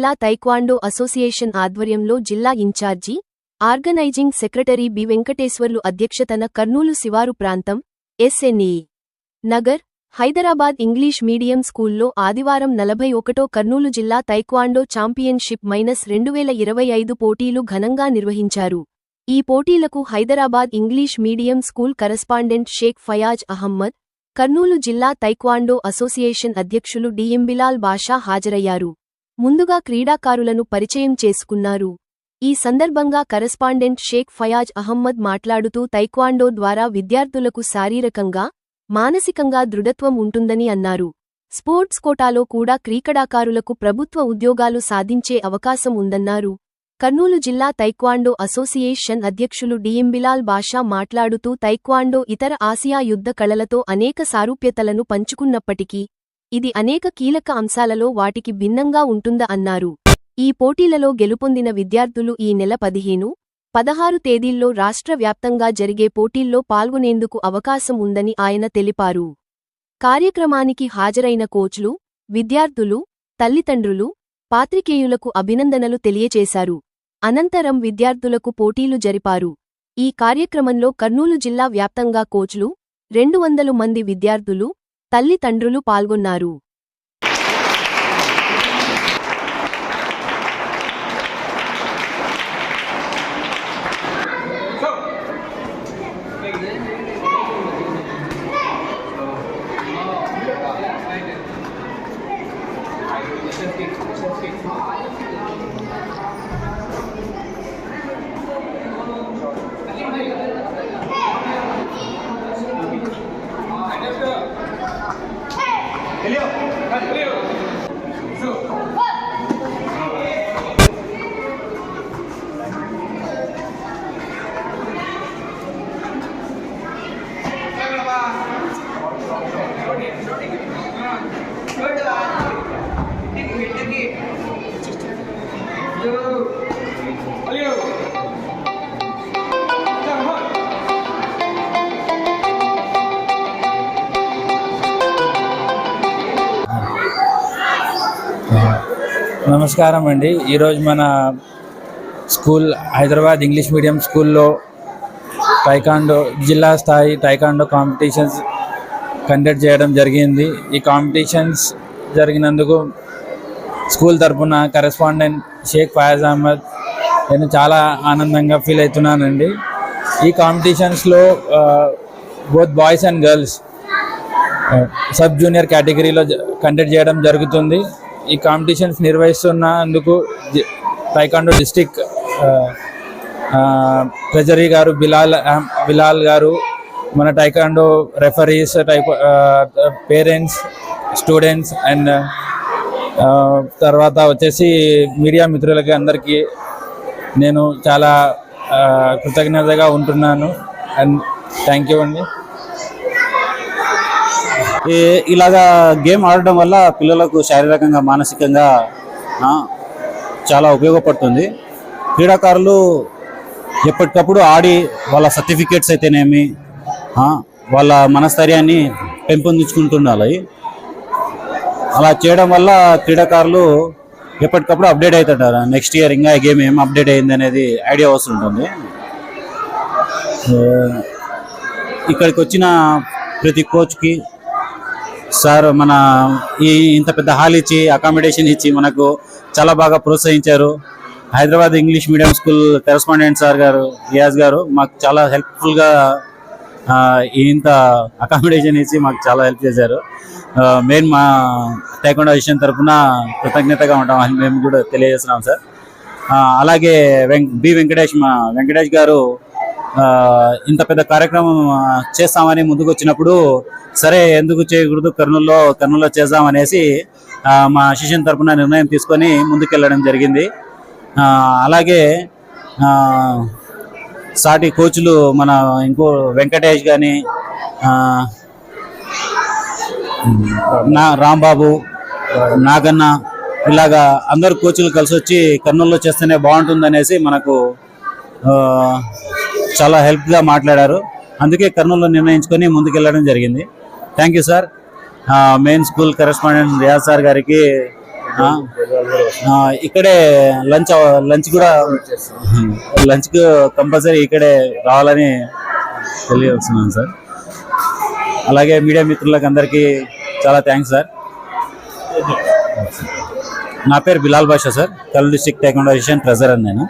జిల్లా taekwondo association ఆధ్వర్యంలో జిల్లా in charge organising secretary B Venkateswarlu అధ్యక్షతన కర్నూలు శివారు ప్రాంతం S N E Nagar Hyderabad English medium స్కూల్లో ఆదివారం నలభై ఒకటో కర్నూలు జిల్లా తైక్వాండో ఛాంపియన్షిప్ మైనస్ రెండువేల ఇరవై ఐదు పోటీలు ఘనంగా నిర్వహించారు. ఈ పోటీలకు Hyderabad English medium school correspondent Sheikh Fayaz Ahmed Kurnool జిల్లా తైక్వాండో అసోసియేషన్ అధ్యక్షులు డిఎంబిలాల్ బాషా హాజరయ్యారు. ముందుగా క్రీడాకారులను పరిచయం చేసుకున్నారు. ఈ సందర్భంగా కరస్పాండెంట్ షేక్ ఫయాజ్ అహమ్మద్ మాట్లాడుతూ తైక్వాండో ద్వారా విద్యార్థులకు శారీరకంగా మానసికంగా దృఢత్వం ఉంటుందని అన్నారు. స్పోర్ట్స్ కోటాలో కూడా క్రీకడాకారులకు ప్రభుత్వ ఉద్యోగాలు సాధించే అవకాశం ఉందన్నారు. కర్నూలు జిల్లా తైక్వాండో అసోసియేషన్ అధ్యక్షులు డిఎంబిలాల్ బాషా మాట్లాడుతూ తైక్వాండో ఇతర ఆసియా యుద్ధ కళలతో అనేక సారూప్యతలను పంచుకున్నప్పటికీ ఇది అనేక కీలక అంశాలలో వాటికి భిన్నంగా ఉంటుంద అన్నారు. ఈ పోటీలలో గెలుపొందిన విద్యార్థులు ఈ నెల పదిహేను పదహారు తేదీల్లో రాష్ట్ర వ్యాప్తంగా జరిగే పోటీల్లో పాల్గొనేందుకు అవకాశం ఉందని ఆయన తెలిపారు. కార్యక్రమానికి హాజరైన కోచ్లు విద్యార్థులు తల్లిదండ్రులు పాత్రికేయులకు అభినందనలు తెలియచేశారు. అనంతరం విద్యార్థులకు పోటీలు జరిపారు. ఈ కార్యక్రమంలో కర్నూలు జిల్లా వ్యాప్తంగా కోచ్లు రెండు వందలు మంది విద్యార్థులు తల్లిదండ్రులు పాల్గొన్నారు. నమస్కారం అండి. ఈరోజు మన స్కూల్ హైదరాబాద్ ఇంగ్లీష్ మీడియం స్కూల్లో టైకాండో జిల్లా స్థాయి టైకాండో కాంపిటీషన్స్ కండక్ట్ చేయడం జరిగింది. ఈ కాంపిటీషన్స్ జరిగినందుకు స్కూల్ తరఫున కరెస్పాండెంట్ షేక్ ఫయాజ్ అహ్మద్ నేను చాలా ఆనందంగా ఫీల్ అవుతున్నానండి. ఈ కాంపిటీషన్స్లో both boys and girls sub junior కేటగిరీలో కండక్ట్ చేయడం జరుగుతుంది. ఈ కాంపిటీషన్స్ నిర్వహిస్తున్నందుకు G- taekwondo district treasury garu Bilal Bilal గారు మన taekwondo referees type parents students and తర్వాత వచ్చేసి మీడియా మిత్రులకి అందరికీ నేను చాలా కృతజ్ఞతగా ఉంటున్నాను. అండ్ థ్యాంక్ యూ అండి. ఇలాగా గేమ్ ఆడడం వల్ల పిల్లలకు శారీరకంగా మానసికంగా చాలా ఉపయోగపడుతుంది. క్రీడాకారులు ఎప్పటికప్పుడు ఆడి వాళ్ళ సర్టిఫికేట్స్ అయితేనేమి వాళ్ళ మనస్థైర్యాన్ని పెంపొందించుకుంటుండాలి. అలా చేయడం వల్ల క్రీడాకారులు ఎప్పటికప్పుడు అప్డేట్ అవుతుంటారు నెక్స్ట్ ఇయర్ ఇంకా ఈ గేమ్ ఏం అప్డేట్ అయింది అనేది ఐడియా వస్తుంటుంది. ఇక్కడికి వచ్చిన ప్రతి కోచ్కి సార్ మన ఈ ఇంత పెద్ద హాల్ ఇచ్చి అకామిడేషన్ ఇచ్చి మనకు చాలా బాగా ప్రోత్సహించారు. Hyderabad English medium school correspondent sir గారు రియాజ్ గారు మాకు చాలా హెల్ప్ఫుల్గా ఇంత అకామిడేషన్ ఇచ్చి మాకు చాలా హెల్ప్ చేశారు. మెయిన్ మా టైకొండ విషయం తరఫున కృతజ్ఞతగా ఉంటాం అని మేము కూడా తెలియజేస్తున్నాం సార్. అలాగే వెం బి వెంకటేష్ మా వెంకటేష్ గారు ఇంత పెద్ద కార్యక్రమం చేస్తామని ముందుకు వచ్చినప్పుడు సరే ఎందుకు చేయకూడదు కర్నూలులో కర్నూలులో చేద్దామనేసి మా అసిస్టెంట్ తరపున నిర్ణయం తీసుకొని ముందుకెళ్ళడం జరిగింది. అలాగే సాటి కోచ్లు మన ఇంకో వెంకటేష్ కానీ నా రాంబాబు నాగన్న ఇలాగా అందరు కోచ్లు కలిసి వచ్చి కర్నూలులో చేస్తేనే బాగుంటుందనేసి మనకు చాలా హెల్ప్గా మాట్లాడారు. అందుకే కర్నూలులో నిర్ణయించుకొని ముందుకెళ్ళడం జరిగింది. Thank you sir main school correspondent Riyaz sir గారికి ఇక్కడే లంచ్ లంచ్ కూడా లంచ్కు కంపల్సరీ ఇక్కడే రావాలని తెలియవస్తున్నాను సార్. అలాగే మీడియా మిత్రులకు అందరికీ చాలా థ్యాంక్స్ సార్ నా పేరు బిలాల్ బాషా సార్ కల్ డిస్ట్రిక్ట్ టెక్నాలజీ ట్రెజరర్ నేను.